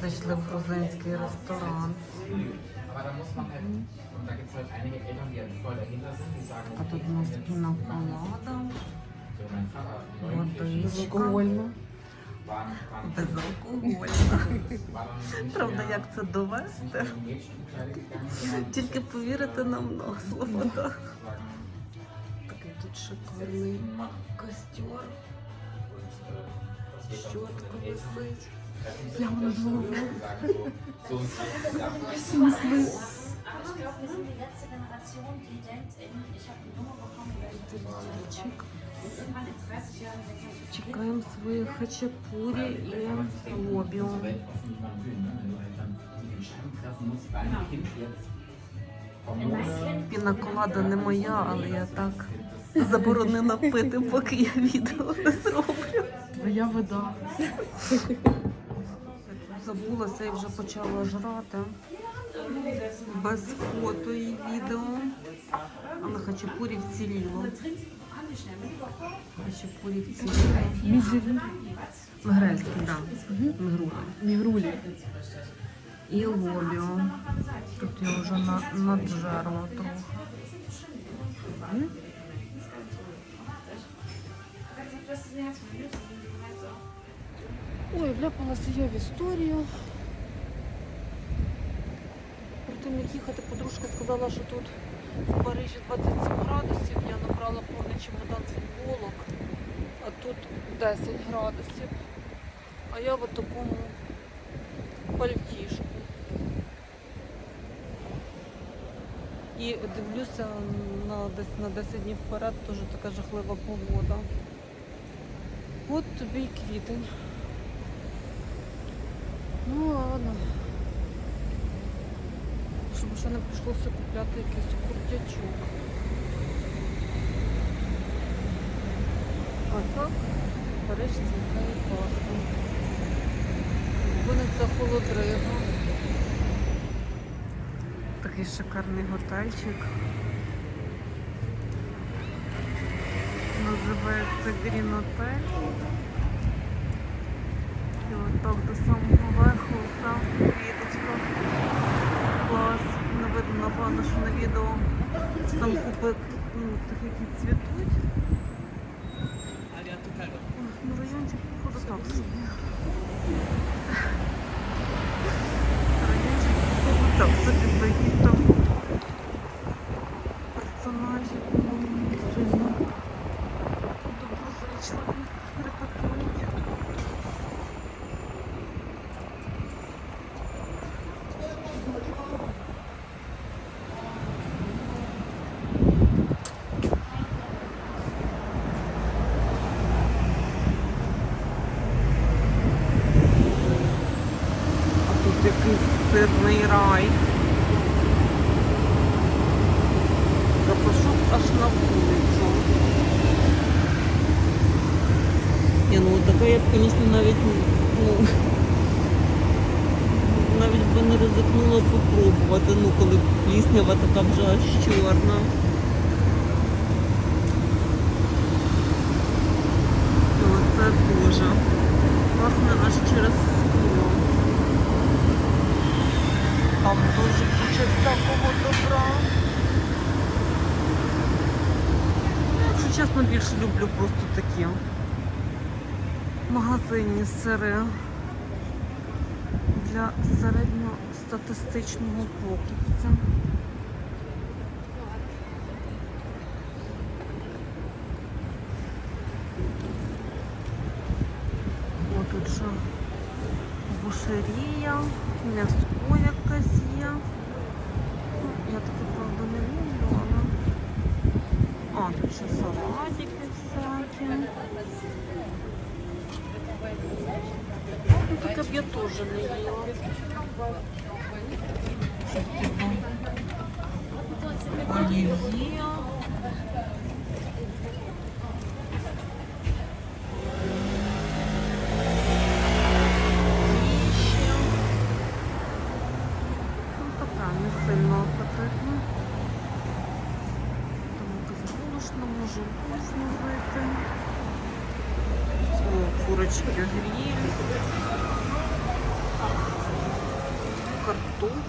Зайшли в грузинський ресторан. А тут у нас neugierig, водичка, безалкогольна. Правда, як це довести? Тільки повірити нам на слово. так. Такий тут шикарний äh, so щотка висить. Treffen sich Ja, und aber das so- sagen so, so und so. Ja, Aber ich glaube, wir sind die letzte Generation, die denkt, ey, ich habe die Nummer bekommen, weil ich das Чик. irgendwann in 30 Jahren wenn ich Чекаємо свої хачапурі і лобіо. so weltoffen, wie man will. Ne? Wenn du halt dann die Entscheidung treffen musst, dein Kind jetzt Hormone Пінаколада не моя, але я так заборонена пити, поки я відео не зроблю. Твоя вода. Забулася і вже почала жрати. Без фото і відео. Але хачапурі вціліло. Хачапурі вціліло. Мізері. Грельський, так. Мігрули. Мігрулі. І лобіо. Тут я вже на, наджерла трохи. Ой, вляпалася я в історію. Перед тим як їхати, подружка сказала, що тут в Парижі 27 градусів. Я набрала повний чемодан футболок, а тут 10 градусів. А я в такому пальтішку. І дивлюся на десь на 10 днів вперед, теж така жахлива погода. От тобі й квітень. Ну ладно. Щоб ще не прийшлося купляти якийсь куртячок. А так, Париж цвітає класно. Виниться холодрига. Такий шикарний готельчик. Називається Hotel. І отак до самого верху сам. Клас. Не видно, напевно, що на відео. Що Там купи ну, тих, які цвітуть. Ну, райончик, походу, так собі. Райончик, походу, так собі, бо якісь там персонажі. ну, сильно доброзичливі репетують. А тут якийсь сирний рай. Запишу аж на вулицю. Ні, ну така я б, звісно, навіть ну, навіть би не ризикнула попробувати, ну коли пліснява така вже аж чорна. Ну, це. Пахне аж через скло. Добра. Ну, Якщо чесно, більше люблю просто такі магазинні сири для середньостатистичного покупця. О, тут ще бушерія, м'яско якесь є. Ну, Я таке, правда, не люблю, але... А, тут ще салатики всякі. Ну, так б я тоже не ела. Щось типу олів'є. Фіші. Ну, така не сильно апетитна. Там якось борошно, може вкусно зайти. О, курочки гриль.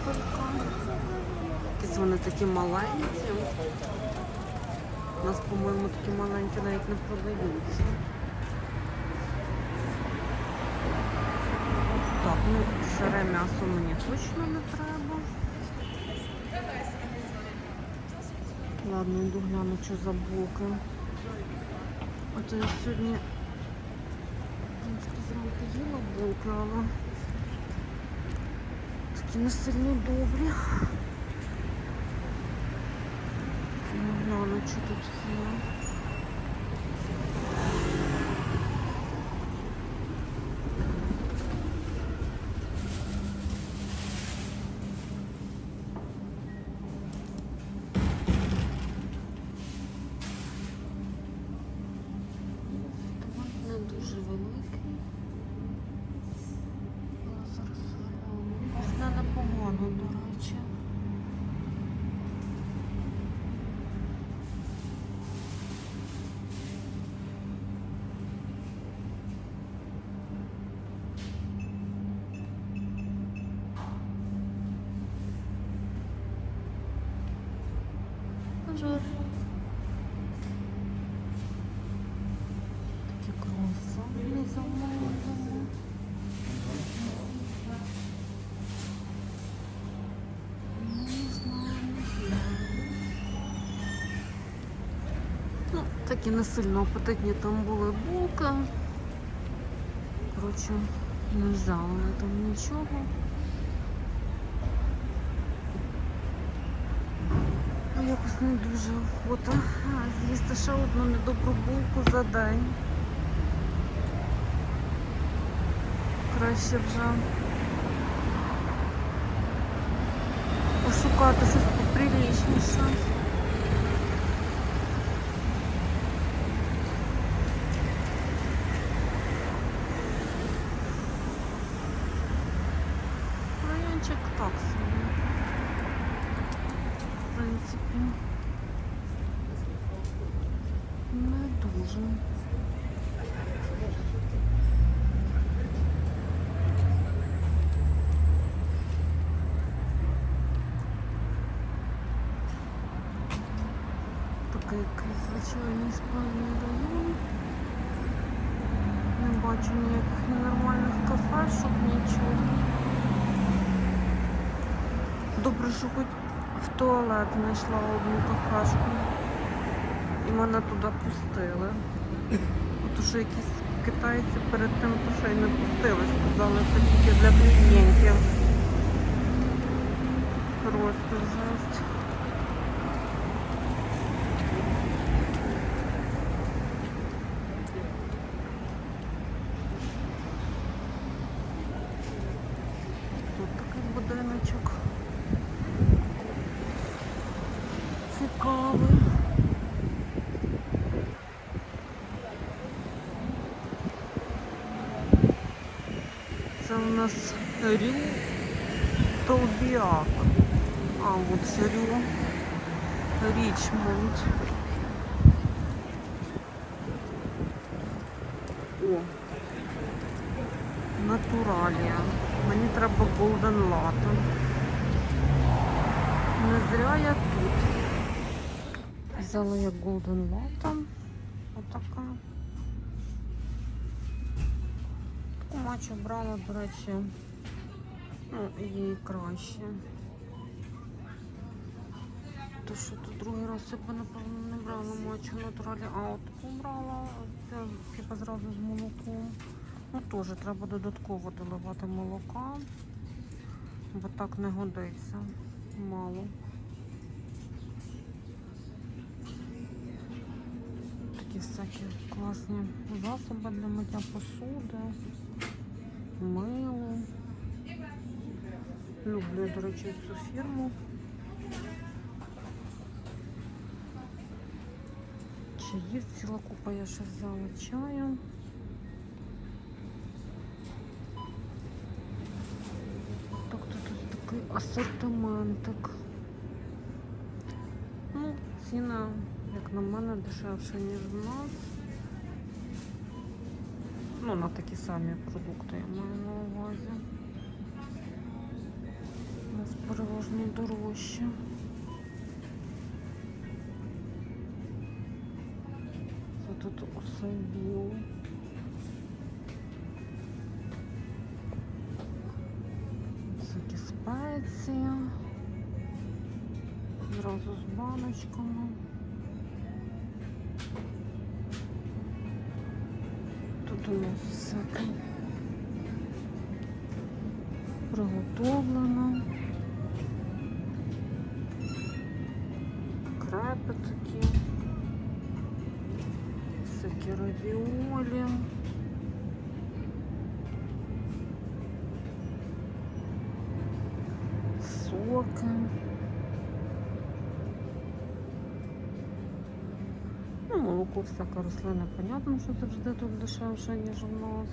вафелька. Якісь вони такі маленькі. У нас, по-моєму, такі маленькі навіть не продаються. Так, ну сире м'ясо мені точно не треба. Ладно, йду гляну, що за булки. От я сьогодні, принципі, зранку їла булки, але такі не сильно добрі. Ну, гляну, що тут є. Непогано, до речі. Bonjour. Такі не сильно апетитні там були булки. Коротше, не взяла я там нічого. Ну, якось не дуже охота з'їсти ще одну недобру булку за день. Краще вже пошукати щось поприлічніше. Райончик так собі. В принципі, не дуже. Такий якийсь звичайний спальний район. Не бачу ніяких ненормальних кафешок, нічого. Добре, що хоч в туалет знайшла одну кафешку. І мене туди пустили. Ото що якісь китайці перед тим то що й не пустили, сказали, це тільки для клієнтів. Просто жесть. у нас Рю Толбіак. А, от ще Рю Річмонд. О, Натуралія. Мені треба Golden Latte. Не зря я тут. Взяла я Golden Latte. Отака. Матчу брала, до речі, ну, її краще. То що тут другий раз я б, напевно, не брала матчу натуралі, а от таку брала, це типу зразу з молоком. Ну теж треба додатково доливати молока, бо так не годиться. Мало. Такі всякі класні засоби для миття посуди, мило. Люблю, до речі, цю фірму. Чаїв ціла я ще взяла чаю. Тобто тут такий асортиментик. Ну, ціна, як на мене, дешевша, ніж в нас. Ну, на такі самі продукти я маю на увазі. У нас переважно дорожче. Це тут усе біле. Всякі спеції. Зразу з баночками. Тут приготовлено. Крепи такі. Всякі равіолі. Соки. Молоко всяке рослини, понятно, що завжди тут дешевше, ніж у нас.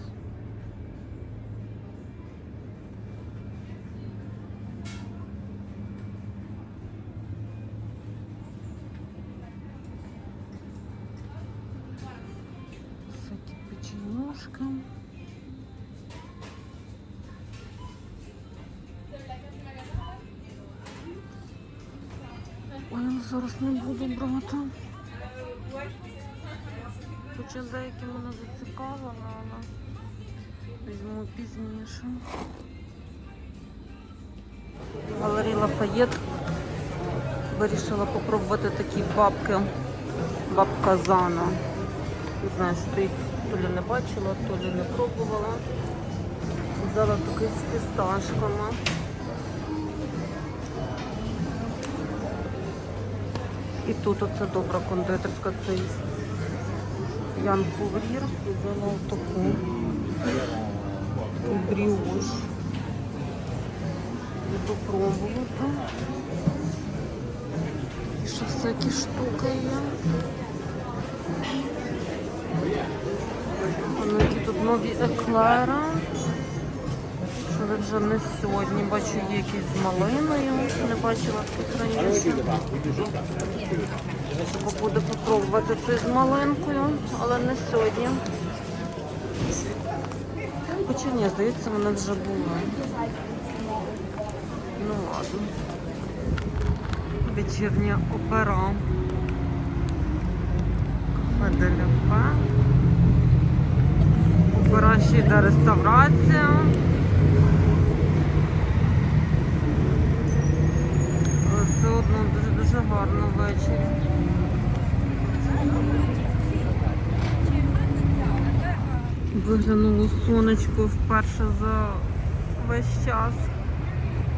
Всякі печенюшки. Ой, зараз не буду брати. Хоча деякі мене зацікавили, але візьму пізніше. Галерій Лафаєт вирішила попробувати такі бабки. Бабка Зана. Не знаю, що їх то лі не бачила, то лі не пробувала. Взяла такий з фісташками. І тут оце добра кондитерська, це Ян Куврір. Взяла таку бріош. Буду пробувати. І ще всякі штуки є. Ну, які тут нові еклери. Ви вже не сьогодні. Бачу, є якісь з малиною. Не бачила таких раніше. Треба буде попробувати цей з малинкою, але не сьогодні. Хоча ні, здається, вони вже були. Ну ладно. Вечірня опера. Кафе Деляпе. Опера ще йде реставрація. Але все одно дуже-дуже гарно ввечері. Виглянуло сонечко вперше за весь час.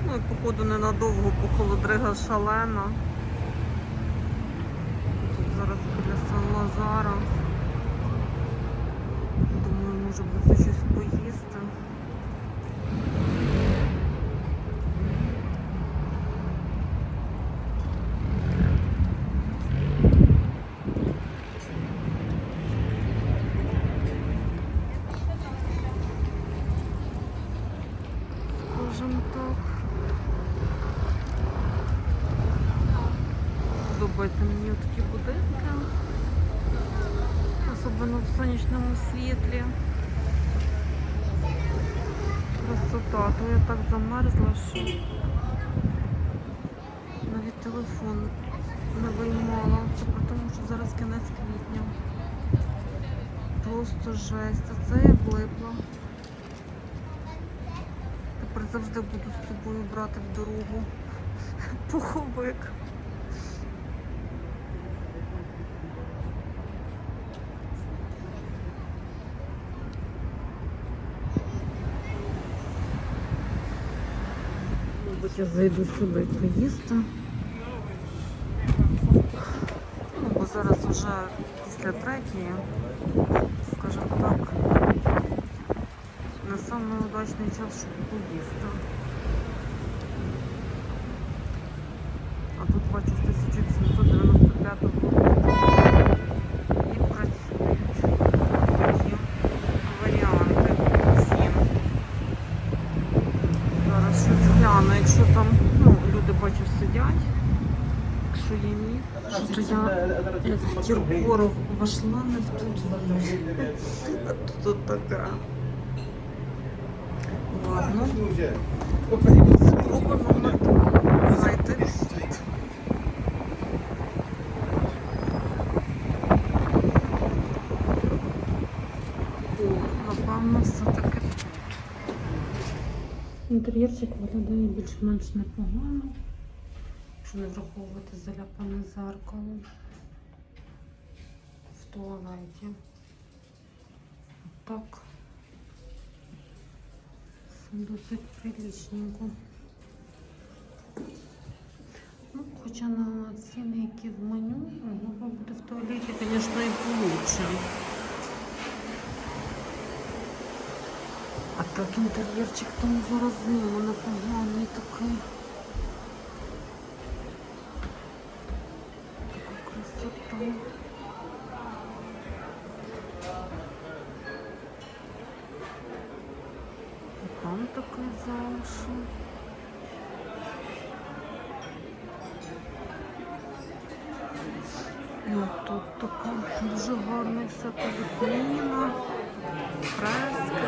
Ну і походу ненадовго, бо холодрига шалена. Тут зараз біля Сан-Лазара. Думаю, може буде щось поїсти. Скажем так. Подобаються мені такі будинки. Особливо в сонячному світлі. Красота, то я так замерзла, що навіть телефон не виймала. Це при тому, що зараз кінець квітня. Просто жесть. А це я влипла. Тепер завжди буду з собою брати в дорогу пуховик. Я зайду сюди поїсти. Ну, зараз вже після третьої, скажімо так, не самий удачний час, щоб поїсти. А тут бачу з 1795 року і працюють такі варіанти цін. Зараз щось гляну, якщо там ну, люди бачу сидять, якщо є місце, що я як в Кіркоров вошла не в тут. А тут така. Ладно. Спроба номер зайти. О, напевно, все-таки тут. Інтер'єрчик виглядає більш-менш непогано. Якщо не враховувати заляпане зеркало в. Так. Досить приличненько. Ну, хоча на ціни, які в меню, могло бути в туалеті, звісно, і получше. А так інтер'єрчик там зараз знову непоганий такий. Залишок. Ну, тут така дуже гарна всяка вікніна, фрески.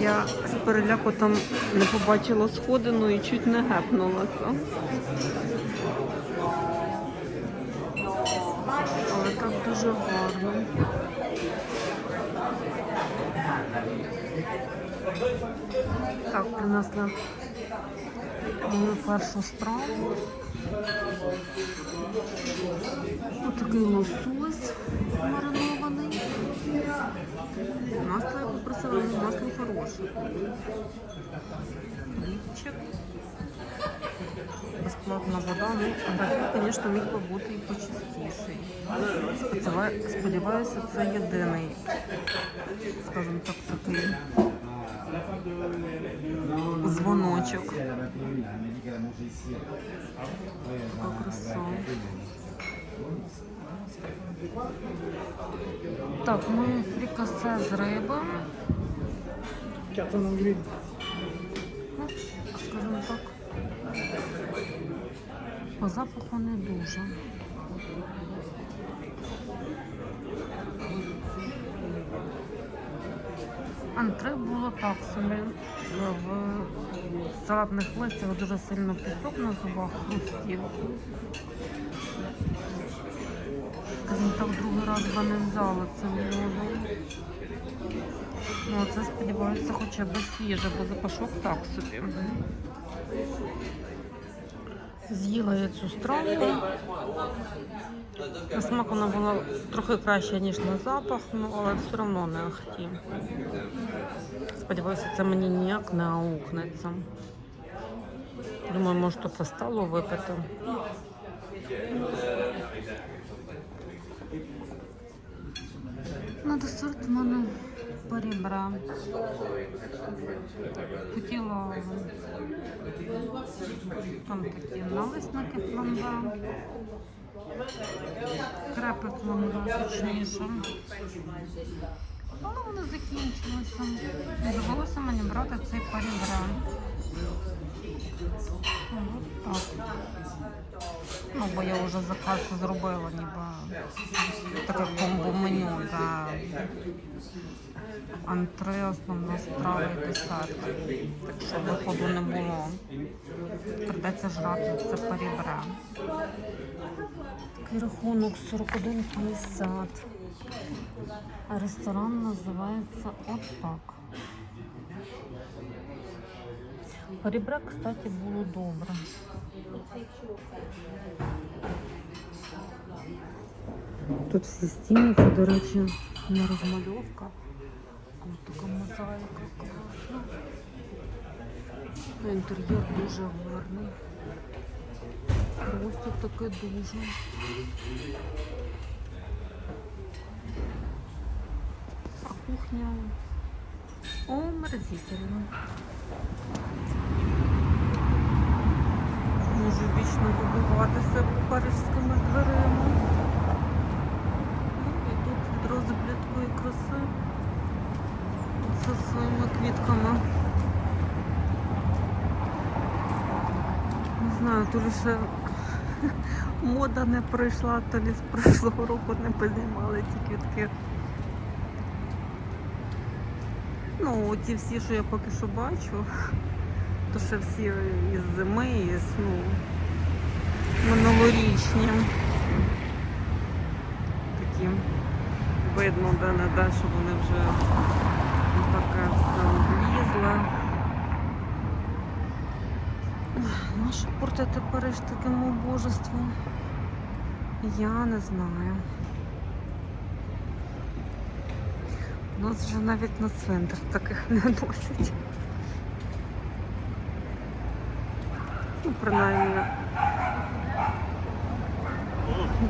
Я з переляку там не побачила сходину і чуть не гепнулася. Але так дуже гарно. Так, принесли мою першу страву. Ось такий лосось маринований. Масло я попросила, масло хороше. Хлібчик. Безплатна вода. Ну, графін, звісно, міг би бути і почистіший. Сподіваюся, це єдиний, скажімо так, такий дзвоночок. Так, ми фрікасе з риби. Ну, скажімо так. По запаху не дуже. Антре було так собі. В салатних листях дуже сильно пісок на зубах хрустів. Скажімо так, другий раз би не взяла це воду. Ну, це сподіваюся, хоча б свіже, бо запашок так собі. З'їла я цю страву. На смак вона була трохи краще, ніж на запах, ну, але все одно не ахті. Сподіваюся, це мені ніяк не аукнеться. Думаю, може, то по столу випити. На десерт в мене порібра. Хотіла там такі налисники фламба. Крепи фламба точніше. Але вони закінчилися. І довелося мені брати цей порібра. От так. Ну, бо я вже заказ зробила, ніби таке комбо меню за антре, основна страва і десерт. Так що виходу не було. Придеться жрати це перебре. Такий рахунок 41,50. А ресторан називається отак. Перебре, кстати, було добре. Тут всі стіни, це, до речі, не розмальовка. а от така мозаїка класна. Ну, Інтер'єр дуже гарний. Просто таке дуже. А кухня омерзительна. Можу вічно добиватися парижськими дверима. Ну, і тут відразу такої краси. Це своїми квітками. Не знаю, то лише мода не пройшла, то лі з прошлого року не познімали ті квітки. Ну, ті всі, що я поки що бачу, ще всі із зими, із ну, минулорічні. Такі видно де не де, що вони вже таке все облізли. Наша портити Париж таким убожеством? Я не знаю. У нас вже навіть на цвинтар таких не носять. Ну, принаймні,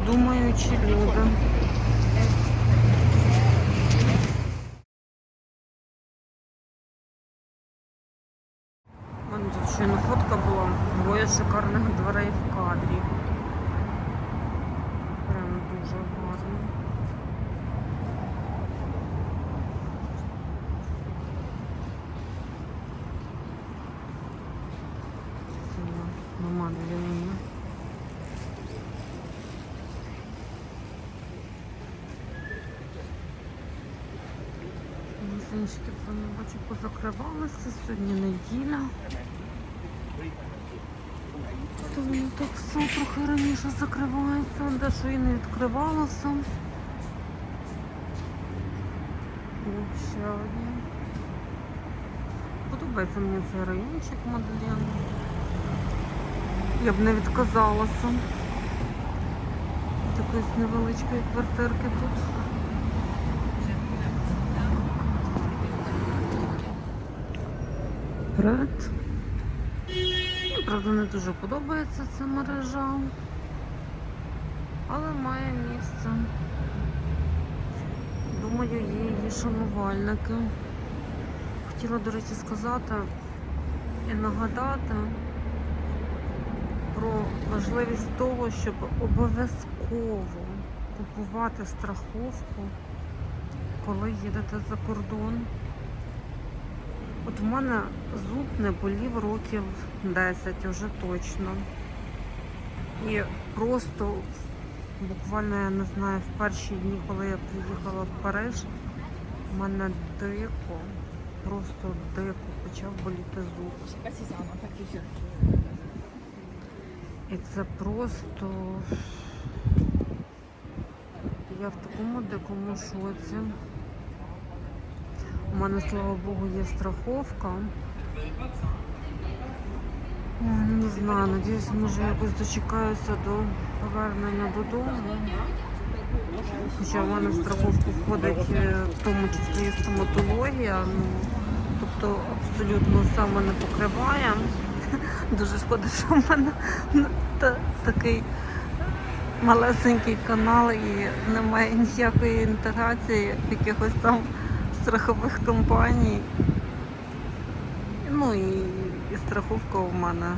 Думаючи люди. У мене тут щойно фотка була. Двоє шикарних дверей в кадрі. Прям дуже гарно. Ціла намадлювання. Магазинчики там, бачу, позакривалися. Сьогодні неділя. То воно так все трохи раніше закривається, де що і не відкривалося. О, ще одні. Подобається мені цей райончик Мадлен. Я б не відказалася. Такої невеличкої квартирки тут. Привет. Мені, правда, не дуже подобається ця мережа, але має місце. Думаю, є її шанувальники. Хотіла, до речі, сказати і нагадати про важливість того, щоб обов'язково купувати страховку, коли їдете за кордон. От в мене зуб не болів років 10 уже точно. І просто буквально, я не знаю, в перші дні, коли я приїхала в Париж, в мене дико, просто дико почав боліти зуб. І це просто я в такому дикому шоці. Мене, слава Богу, є страховка. Не знаю, надіюсь, може якось дочекаюся до повернення додому. Хоча в мене в страховку входить е, в тому числі і стоматологія. Ну, тобто абсолютно саме не покриває. Дуже шкода, що в мене та- такий малесенький канал і немає ніякої інтеграції якихось там страхових компаній. Ну і, і страховка у мене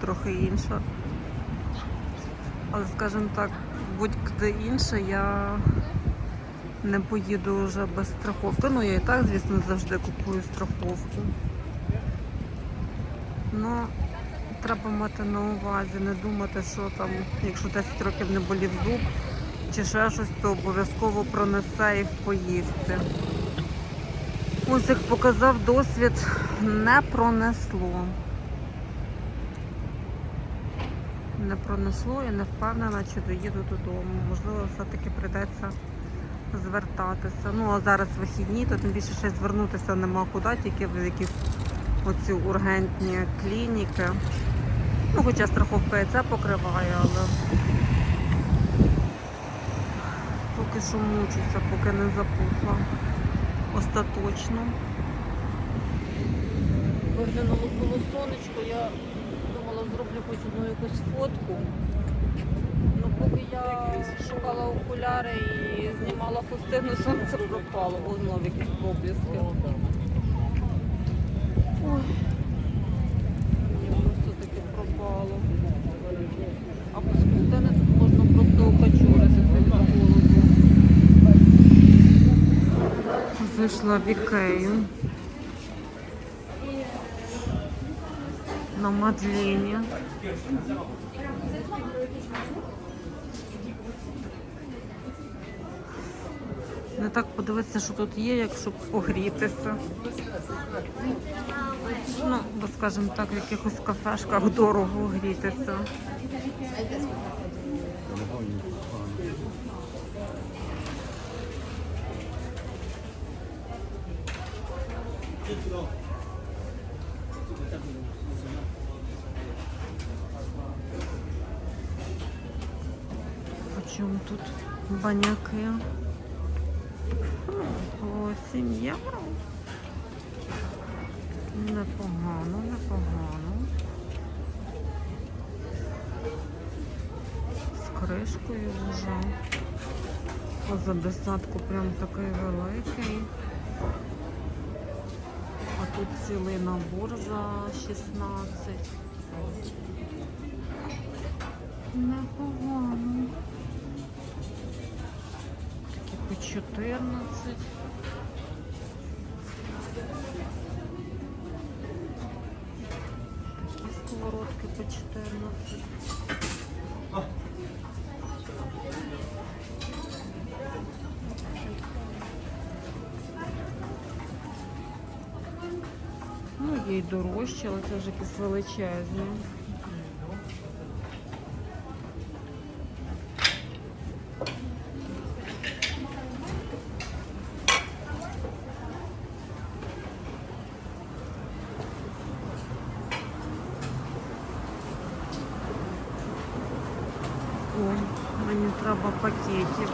трохи інша. Але, скажімо так, будь-де інше я не поїду вже без страховки. Ну, я і так, звісно, завжди купую страховку. Ну, треба мати на увазі, не думати, що там, якщо 10 років не болів зуб чи ще щось, то обов'язково пронесе і поїздці. Як показав досвід, не пронесло. Не пронесло і не впевнена, чи доїду додому. Можливо, все-таки прийдеться звертатися. Ну, а зараз вихідні, то тим більше ще звернутися нема куди, тільки в якісь оці ургентні клініки. Ну, хоча страховка і це покриває, але поки що мучуся, поки не запухла остаточно. Виглянуло було сонечко, я думала, зроблю хоч одну якусь фотку. Ну, поки я шукала окуляри і знімала хустину, сонце пропало, о, знову якісь проблиски. Ой, воно все-таки пропало. А без хустини тут можна просто окачуритися від холоду. Зайшла в Ікею. На Мадлені. Не так подивитися, що тут є, як щоб погрітися. Ну, бо, скажімо так, в якихось кафешках дорого грітися. Почому тут баняки? По 7 євро. Непогано, непогано. З кришкою вже. За десятку прям такий великий. Тут цілий набор за 16. Непогано. Такі по 14. Такі сковородки по 14. Є й дорожче, але це вже якісь величезні. О, мені треба пакетів.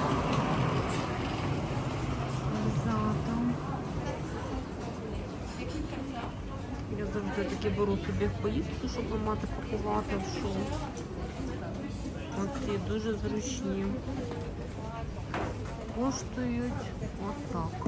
Взято. Я завжди таки беру собі в поїздку, щоб мати пакувати в. Оці дуже зручні. Коштують отак.